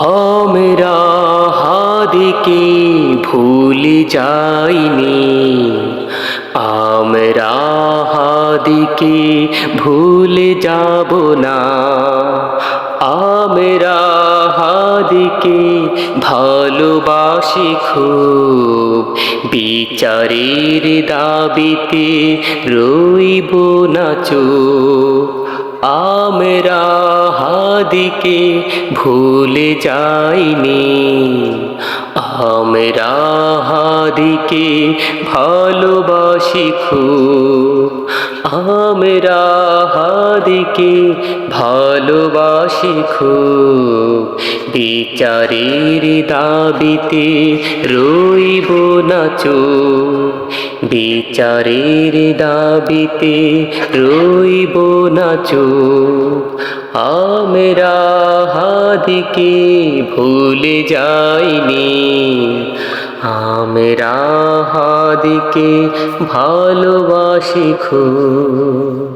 আমরা হাদিকে ভুলে যাইনি আমরা হাদিকে ভুলে যাব না আমরা হাদিকে ভালোবাসি খুব বিচারের দাবিতে রইব না চুপ আমরা হাদিকে ভুলে যাইনি। আমরা হাদিকে ভালোবাসি খুব। আমরা হাদিকে ভালোবাসি খুব। বিচারের দাবিতে রইব চুপ বিচারের দাবিতে রইব চুপ আমরা হাদিকে ভুলে যাইনি। আমরা হাদিকে ভালোবাসি খুব।